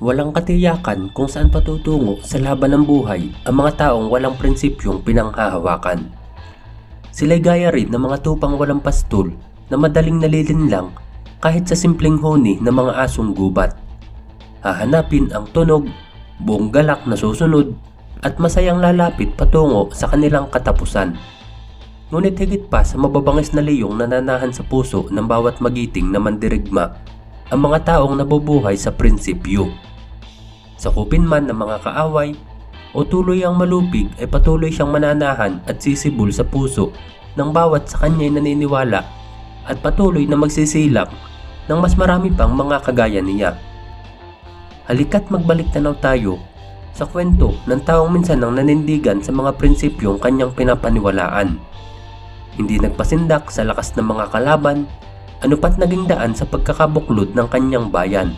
Walang katiyakan kung saan patutungo sa laban ng buhay ang mga taong walang prinsipyong pinanghahawakan. Sila'y gaya rin ng mga tupang walang pastol na madaling nalilinlang kahit sa simpleng honi ng mga asong gubat. Hahanapin ang tunog, buong galak na susunod at masayang lalapit patungo sa kanilang katapusan. Ngunit higit pa sa mababangis na liyong nananahan sa puso ng bawat magiting na mandirigma, ang mga taong nabubuhay sa prinsipyo. Sakupin man ng mga kaaway o tuloy ang malupig ay patuloy siyang mananahan at sisibol sa puso ng bawat sa kanya'y naniniwala at patuloy na magsisilak ng mas marami pang mga kagaya niya. Halika't magbalik tanaw tayo sa kwento ng taong minsan nang nanindigan sa mga prinsipyong kanyang pinapaniwalaan. Hindi nagpasindak sa lakas ng mga kalaban, ano pat naging daan sa pagkakabuklod ng kanyang bayan.